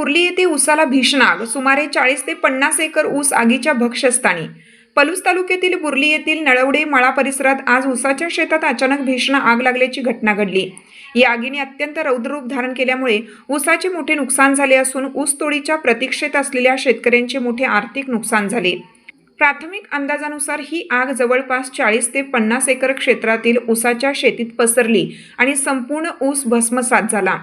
कुर्ली बुर्ली येथे उसाला भीषण आग. सुमारे चाळीस ते पन्नास एकर ऊस आगीच्या भक्षस्थानी पलूस तालुक्यातील बुर्ली येथील नळवडे मळा परिसरात आज ऊसाच्या शेतात अचानक भीषण आग लागल्याची घटना घडली. या आगीने अत्यंत रौद्ररूप धारण केल्यामुळे ऊसाचे मोठे नुकसान झाले असून ऊस तोडीच्या प्रतीक्षेत असलेल्या शेतकऱ्यांचे मोठे आर्थिक नुकसान झाले. प्राथमिक अंदाजानुसार ही आग जवळपास चाळीस ते पन्नास एकर क्षेत्रातील ऊसाच्या शेतीत पसरली आणि संपूर्ण ऊस भस्मसात झाला.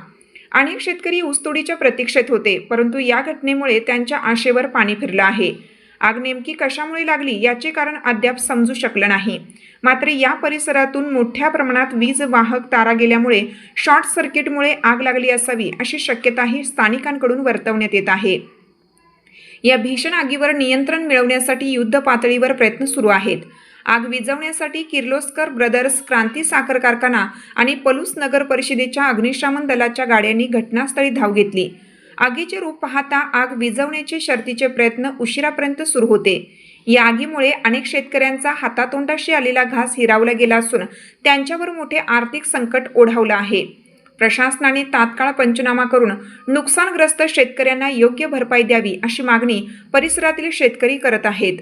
अनेक शेतकरी ऊसतोडीच्या प्रतीक्षेत होते परंतु या घटनेमुळे त्यांच्या आशेवर पाणी फिरलं आहे. आग नेमकी कशामुळे लागली याचे कारण अद्याप समजू शकलं नाही. मात्र या परिसरातून मोठ्या प्रमाणात वीज वाहक तारा गेल्यामुळे शॉर्ट सर्किटमुळे आग लागली असावी अशी शक्यताही स्थानिकांकडून वर्तवण्यात येत आहे. या भीषण आगीवर नियंत्रण मिळवण्यासाठी युद्ध पातळीवर प्रयत्न सुरू आहेत. आग विझवण्यासाठी किर्लोस्कर ब्रदर्स क्रांती साखर कारखाना आणि पलूस नगर परिषदेच्या अग्निशमन दलाच्या गाड्यांनी घटनास्थळी धाव घेतली. आगीचे रूप पाहता आग विझवण्याचे शर्तीचे प्रयत्न उशिरापर्यंत सुरू होते. या आगीमुळे अनेक शेतकऱ्यांचा हातातोंडाशी आलेला घास हिरावला गेला असून त्यांच्यावर मोठे आर्थिक संकट ओढावलं आहे. प्रशासनाने तात्काळ पंचनामा करून नुकसानग्रस्त शेतकऱ्यांना योग्य भरपाई द्यावी अशी मागणी परिसरातील शेतकरी करत आहेत.